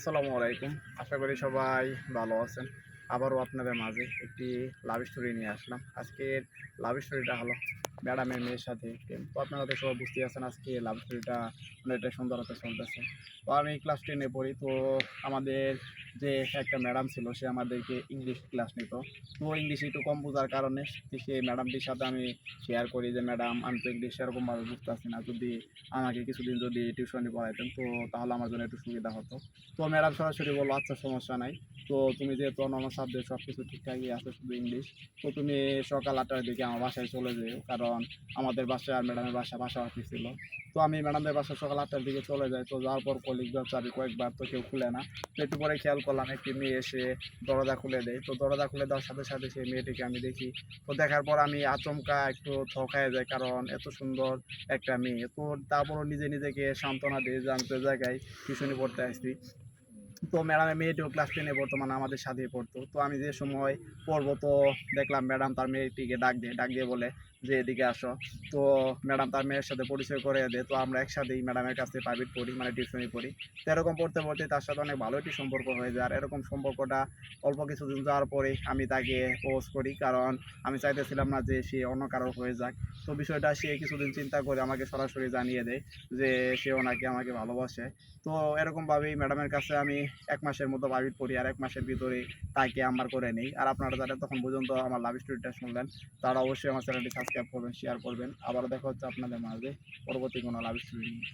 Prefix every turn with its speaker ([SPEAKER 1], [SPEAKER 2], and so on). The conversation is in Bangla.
[SPEAKER 1] আসসালামু আলাইকুম। আশা করি সবাই ভালো আছেন। আবারও আপনাদের মাঝে একটি লাভ স্টোরি নিয়ে আসলাম। আজকের লাভ স্টোরিটা হলো ম্যাডামের মেয়ের সাথে। তো আপনারা তো সবাই বুঝতে পারছেন আজকে লাভ স্টোরিটা অনেকটা সুন্দরতা চলতেছে। তো আমি ক্লাস টেনে পড়ি, তো আমাদের যে একটা ম্যাডাম ছিল, সে আমাদেরকে ইংলিশ ক্লাস নিত। তো ইংলিশ একটু কম বোঝার কারণে সেই ম্যাডামটির সাথে আমি শেয়ার করি যে, ম্যাডাম, আমি তো ইংলিশ সেরকমভাবে বুঝতে পারছি না। যদি আমাকে কিছুদিন যদি টিউশনি পড়াইতেন, তো তাহলে আমার জন্য একটু সুবিধা হতো। তো ম্যাডাম সরাসরি বলল আচ্ছা সমস্যা নাই। তো তুমি যেহেতু অন্যান্য সাবজেক্ট সব কিছু ঠিকঠাকই আছে, শুধু ইংলিশ তো তুমি সকাল আটটার দিকে আমার বাসায় চলে যেও। কারণ আমাদের বাসায় আর ম্যাডামের বাসা পাশাপাশি ছিল। তো আমি ম্যাডামদের বাসায় সকাল আটটার দিকে চলে যাই। তো যাওয়ার পর কলিগবার চাবি কয়েকবার তো কেউ খুলে না। তো একটু পরে খেয়াল করলাম, একটি মেয়ে এসে দরজা খুলে দেয়। তো দরজা খুলে দেওয়ার সাথে সাথে সেই মেয়েটিকে আমি দেখি। তো দেখার পর আমি আচমকা একটু থকায় যাই কারণ এত সুন্দর একটা মেয়ে। তো তারপরও নিজে নিজেকে সান্ত্বনা দিয়ে যে আমি তো এই জায়গায় টিউশনি পড়তে আসছি। তো ম্যাডামের মেয়েটিও ক্লাস টেনে বর্তমানে আমাদের সাথেই পড়তো। তো আমি যে সময় পড়ব তো দেখলাম ম্যাডাম তার মেয়েটিকে ডাক দিয়ে ডাক দিয়ে বলে যে এদিকে আসো। তো ম্যাডাম তার মেয়ের সাথে পরিচয় করে দেয়, তো আমরা একসাথেই ম্যাডামের কাছে প্রাইভেট পড়ি মানে টিউশনি পড়ি। তো এরকম পড়তে পড়তে তার সাথে অনেক ভালো একটি সম্পর্ক হয়ে যায়। আর এরকম সম্পর্কটা অল্প কিছুদিন যাওয়ার পরে আমি তাকে পোজ করি, কারণ আমি চাইতেছিলাম না যে সে অন্য কারোর হয়ে যাক। তো বিষয়টা সে কিছুদিন চিন্তা করে আমাকে সরাসরি জানিয়ে দেয় যে সেও নাকি আমাকে ভালোবাসে। তো এরকমভাবেই ম্যাডামের কাছে আমি এক মাসের মতো বাবির পড়ি আর এক মাসের ভিতরে তাকে আমার করে নেই। আর আপনারা যারা তখন পর্যন্ত আমার লাভ স্টোরিটা শুনলেন, তারা অবশ্যই আমার চ্যানেলটি সাবস্ক্রাইব করবেন শেয়ার করবেন। আবার দেখা হচ্ছে আপনাদের মাঝে পরবর্তী কোনো লাভ স্টোরি নিয়ে।